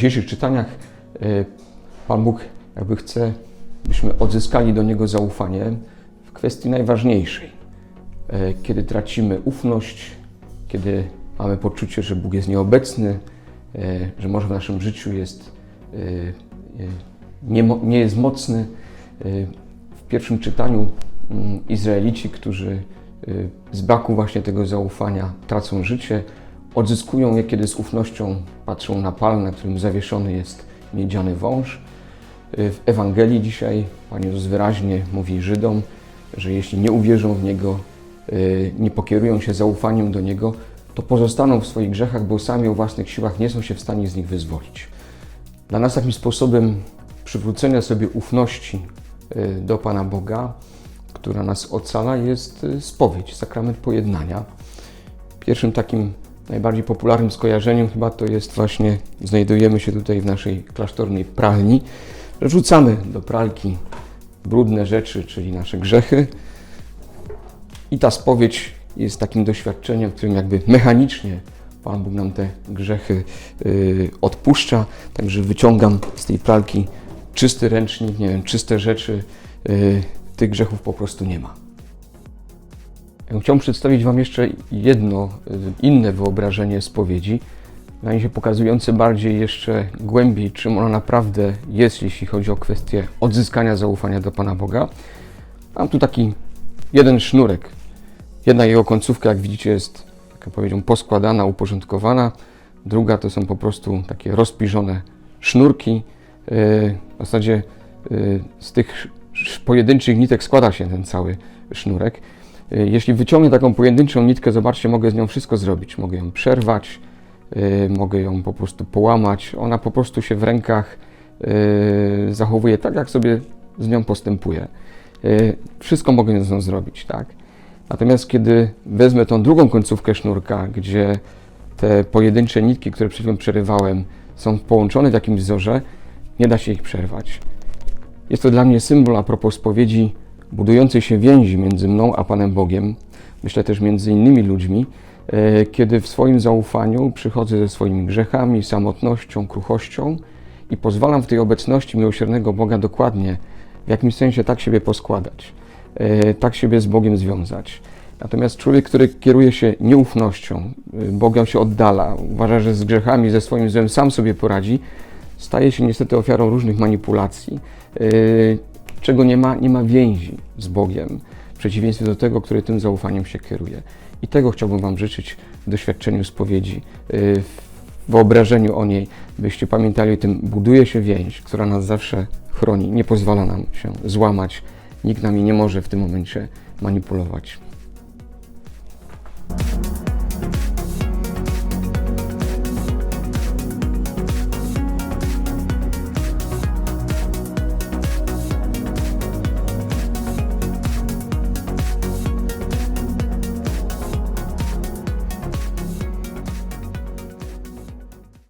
dzisiejszych czytaniach e, Pan Bóg jakby chce, byśmy odzyskali do Niego zaufanie w kwestii najważniejszej. E, Kiedy tracimy ufność, kiedy mamy poczucie, że Bóg jest nieobecny, e, że może w naszym życiu jest, nie, nie jest mocny. W pierwszym czytaniu mm, Izraelici, którzy z braku właśnie tego zaufania tracą życie, odzyskują je, kiedy z ufnością patrzą na pal, na którym zawieszony jest miedziany wąż. W Ewangelii dzisiaj Pan Jezus wyraźnie mówi Żydom, że jeśli nie uwierzą w Niego, y, nie pokierują się zaufaniem do Niego, to pozostaną w swoich grzechach, bo sami o własnych siłach nie są się w stanie z nich wyzwolić. Dla nas takim sposobem przywrócenia sobie ufności y, do Pana Boga, która nas ocala, jest y, spowiedź, sakrament pojednania. Pierwszym takim najbardziej popularnym skojarzeniem chyba to jest właśnie, znajdujemy się tutaj w naszej klasztornej pralni, że wrzucamy do pralki brudne rzeczy, czyli nasze grzechy. I ta spowiedź jest takim doświadczeniem, w którym jakby mechanicznie Pan Bóg nam te grzechy y, odpuszcza, także wyciągam z tej pralki czysty ręcznik, nie wiem, czyste rzeczy, y, tych grzechów po prostu nie ma. Chciałbym przedstawić Wam jeszcze jedno y, inne wyobrażenie spowiedzi, na razie pokazujące bardziej jeszcze głębiej, czym ona naprawdę jest, jeśli chodzi o kwestię odzyskania zaufania do Pana Boga. Mam tu taki jeden sznurek. Jedna jego końcówka, jak widzicie, jest, jak ja powiedział, poskładana, uporządkowana. Druga to są po prostu takie rozpiżone sznurki. Yy, W zasadzie yy, z tych pojedynczych nitek składa się ten cały sznurek. Yy, Jeśli wyciągnę taką pojedynczą nitkę, zobaczcie, mogę z nią wszystko zrobić. Mogę ją przerwać, yy, mogę ją po prostu połamać. Ona po prostu się w rękach yy, zachowuje tak, jak sobie z nią postępuje. Yy, Wszystko mogę z nią zrobić, tak? Natomiast kiedy wezmę tą drugą końcówkę sznurka, gdzie te pojedyncze nitki, które przed chwilą przerywałem, są połączone w jakimś wzorze, nie da się ich przerwać. Jest to dla mnie symbol a propos spowiedzi budującej się więzi między mną a Panem Bogiem, myślę też między innymi ludźmi, e, kiedy w swoim zaufaniu przychodzę ze swoimi grzechami, samotnością, kruchością i pozwalam w tej obecności miłosiernego Boga dokładnie w jakimś sensie tak siebie poskładać, e, tak siebie z Bogiem związać. Natomiast człowiek, który kieruje się nieufnością, y, Bogiem się oddala, uważa, że z grzechami, ze swoim złem sam sobie poradzi, staje się niestety ofiarą różnych manipulacji, czego nie ma, nie ma więzi z Bogiem, w przeciwieństwie do tego, który tym zaufaniem się kieruje. I tego chciałbym Wam życzyć w doświadczeniu spowiedzi, yy, w wyobrażeniu o niej, byście pamiętali o tym, buduje się więź, która nas zawsze chroni, nie pozwala nam się złamać, nikt nami nie może w tym momencie manipulować.